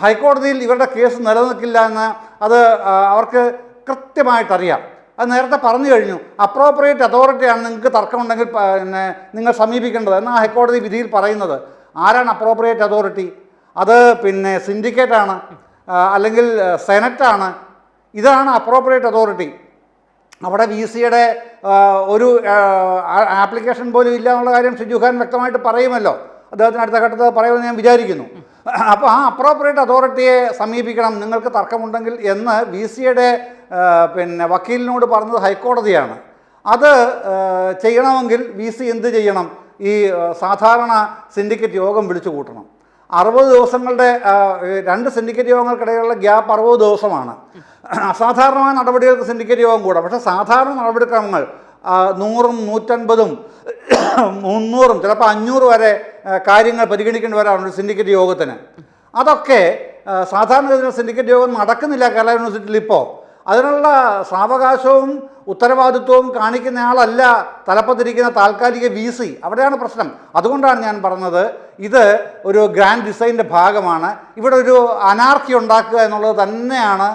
ഹൈക്കോടതിയിൽ ഇവരുടെ കേസ് നിലനിൽക്കില്ല എന്ന് അത് അവർക്ക് കൃത്യമായിട്ടറിയാം. അത് നേരത്തെ പറഞ്ഞു കഴിഞ്ഞു. അപ്രോപ്രിയേറ്റ് അതോറിറ്റിയാണ് നിങ്ങൾക്ക് തർക്കമുണ്ടെങ്കിൽ പിന്നെ നിങ്ങൾ സമീപിക്കേണ്ടത് എന്നാണ് ഹൈക്കോടതി വിധിയിൽ പറയുന്നത്. ആരാണ് അപ്രോപ്രിയേറ്റ് അതോറിറ്റി? അത് പിന്നെ സിൻഡിക്കേറ്റാണ് അല്ലെങ്കിൽ സെനറ്റാണ്. ഇതാണ് അപ്രോപ്രിയേറ്റ് അതോറിറ്റി. അവിടെ വി സിയുടെ ഒരു ആപ്ലിക്കേഷൻ പോലും ഇല്ല എന്നുള്ള കാര്യം ഷിജു ഖാൻ വ്യക്തമായിട്ട് പറയുമല്ലോ. അദ്ദേഹത്തിന് അടുത്ത ഘട്ടത്തിൽ പറയുമെന്ന് ഞാൻ വിചാരിക്കുന്നു. അപ്പോൾ ആ അപ്രോപ്രിയേറ്റ് അതോറിറ്റിയെ സമീപിക്കണം. നിങ്ങൾക്ക് തർക്കമുണ്ടെങ്കിൽ എന്ന് വി സിയുടെ പിന്നെ വക്കീലിനോട് പറഞ്ഞത് ഹൈക്കോടതിയാണ്. അത് ചെയ്യണമെങ്കിൽ വി സി എന്ത് ചെയ്യണം? ഈ സാധാരണ സിൻഡിക്കേറ്റ് യോഗം വിളിച്ചു കൂട്ടണം. അറുപത് ദിവസങ്ങളുടെ രണ്ട് സിൻഡിക്കേറ്റ് യോഗങ്ങൾക്കിടയിലുള്ള ഗ്യാപ്പ് അറുപത് ദിവസമാണ്. അസാധാരണമായ നടപടികൾക്ക് സിൻഡിക്കേറ്റ് യോഗം കൂടാം. പക്ഷേ സാധാരണ നടപടിക്രമങ്ങൾ നൂറും നൂറ്റൻപതും മുന്നൂറും ചിലപ്പോൾ അഞ്ഞൂറ് വരെ കാര്യങ്ങൾ പരിഗണിക്കേണ്ടി വരാറുണ്ട് സിൻഡിക്കേറ്റ് യോഗത്തിന്. അതൊക്കെ സാധാരണഗതിയിൽ സിൻഡിക്കേറ്റ് യോഗം നടക്കുന്നില്ല കേരള യൂണിവേഴ്സിറ്റിയിൽ ഇപ്പോൾ അതിനുള്ള സാവകാശവും ഉത്തരവാദിത്വവും കാണിക്കുന്നയാളല്ല തലപ്പത്തിരിക്കുന്ന താൽക്കാലിക വി സി. അവിടെയാണ് പ്രശ്നം. അതുകൊണ്ടാണ് ഞാൻ പറഞ്ഞത് ഇത് ഒരു ഗ്രാൻഡ് ഡിസൈന്റെ ഭാഗമാണ്. ഇവിടെ ഒരു അനാർക്കി ഉണ്ടാക്കുക എന്നുള്ളത് തന്നെയാണ്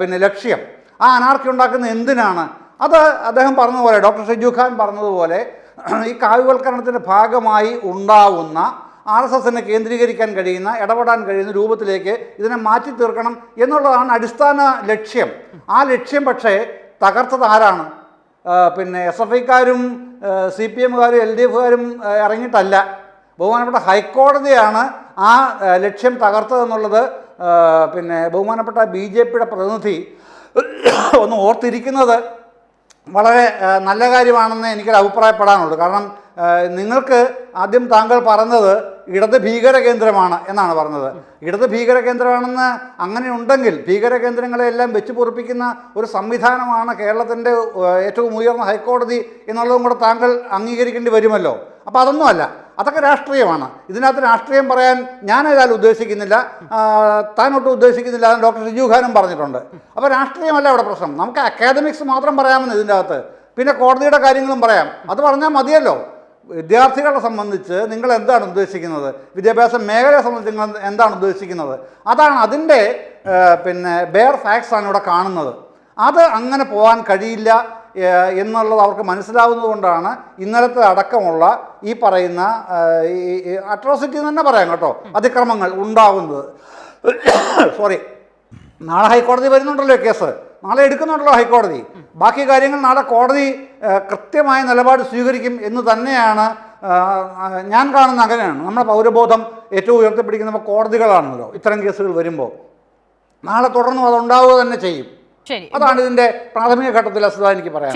പിന്നെ ലക്ഷ്യം. ആ അനാർക്കി ഉണ്ടാക്കുന്ന എന്തിനാണ്? അത് അദ്ദേഹം പറഞ്ഞതുപോലെ ഡോക്ടർ ഷെജു ഖാൻ പറഞ്ഞതുപോലെ ഈ കാവ്യവൽക്കരണത്തിന്റെ ഭാഗമായി ഉണ്ടാവുന്ന ആർ എസ് എസിനെ കേന്ദ്രീകരിക്കാൻ കഴിയുന്ന ഇടപെടാൻ കഴിയുന്ന രൂപത്തിലേക്ക് ഇതിനെ മാറ്റി തീർക്കണം എന്നുള്ളതാണ് അടിസ്ഥാന ലക്ഷ്യം. ആ ലക്ഷ്യം പക്ഷേ തകർത്തത് ആരാണ്? പിന്നെ എസ് എഫ് ഐക്കാരും സി പി എമ്മുകാരും എൽ ഡി എഫുകാരും ഇറങ്ങിയിട്ടല്ല. ബഹുമാനപ്പെട്ട ഹൈക്കോടതിയാണ് ആ ലക്ഷ്യം തകർത്തതെന്നുള്ളത് പിന്നെ ബഹുമാനപ്പെട്ട ബി ജെ പിയുടെ പ്രതിനിധി ഒന്ന് ഓർത്തിരിക്കുന്നത്. വളരെ നല്ല കാര്യമാണെന്ന് എനിക്കൊരു അഭിപ്രായപ്പെടാനുള്ളൂ കാരണം നിങ്ങൾക്ക് ആദ്യം താങ്കൾ പറഞ്ഞത് ഇടത് ഭീകര കേന്ദ്രമാണ് എന്നാണ് പറഞ്ഞത്. ഇടത് ഭീകര കേന്ദ്രമാണെന്ന് അങ്ങനെ ഉണ്ടെങ്കിൽ ഭീകര കേന്ദ്രങ്ങളെല്ലാം വെച്ച് പൊറിപ്പിക്കുന്ന ഒരു സംവിധാനമാണ് കേരളത്തിന്റെ ഏറ്റവും ഉയർന്ന ഹൈക്കോടതി എന്നുള്ളതും കൂടെ താങ്കൾ അംഗീകരിക്കേണ്ടി വരുമല്ലോ. അപ്പോൾ അതൊന്നുമല്ല. അതൊക്കെ രാഷ്ട്രീയമാണ്. ഇതിനകത്ത് രാഷ്ട്രീയം പറയാൻ ഞാൻ ഏതായാലും ഉദ്ദേശിക്കുന്നില്ല. താനൊട്ടും ഉദ്ദേശിക്കുന്നില്ല എന്ന് ഡോക്ടർ ഷിജു ഖാനും പറഞ്ഞിട്ടുണ്ട്. അപ്പോൾ രാഷ്ട്രീയമല്ല അവിടെ പ്രശ്നം. നമുക്ക് അക്കാദമിക്സ് മാത്രം പറയാമെന്ന് ഇതിന്റെ അകത്ത്. പിന്നെ കോടതിയുടെ കാര്യങ്ങളും പറയാം. അത് പറഞ്ഞാൽ മതിയല്ലോ. വിദ്യാർത്ഥികളെ സംബന്ധിച്ച് നിങ്ങൾ എന്താണ് ഉദ്ദേശിക്കുന്നത്? വിദ്യാഭ്യാസ മേഖലയെ സംബന്ധിച്ച് നിങ്ങൾ എന്താണ് ഉദ്ദേശിക്കുന്നത്? അതാണ് അതിന്റെ പിന്നെ ബെയർ ഫാക്ട്സ് ആണ് ഇവിടെ കാണുന്നത്. അത് അങ്ങനെ പോകാൻ കഴിയില്ല. എന്നുള്ളത് അവർക്ക് മനസ്സിലാവുന്നതുകൊണ്ടാണ് ഇന്നലത്തെ അടക്കമുള്ള ഈ പറയുന്ന അട്രോസിറ്റി തന്നെ പറയാം കേട്ടോ അതിക്രമങ്ങൾ ഉണ്ടാകുന്നത് സോറി നാളെ ഹൈക്കോടതി വരുന്നുണ്ടല്ലോ കേസ്. നാളെ എടുക്കുന്നുണ്ടല്ലോ ഹൈക്കോടതി. ബാക്കി കാര്യങ്ങൾ നാളെ കോടതി കൃത്യമായ നിലപാട് സ്വീകരിക്കും എന്ന് തന്നെയാണ് ഞാൻ കാണുന്ന അങ്ങനെയാണ്. നമ്മുടെ പൗരബോധം ഏറ്റവും ഉയർത്തിപ്പിടിക്കുന്ന കോടതികളാണല്ലോ ഇത്തരം കേസുകൾ വരുമ്പോൾ. നാളെ തുടർന്നും അതുണ്ടാവുക തന്നെ ചെയ്യും. അതാണ് ഇതിന്റെ പ്രാഥമിക ഘട്ടത്തിൽ അസുഖം എനിക്ക് പറയാം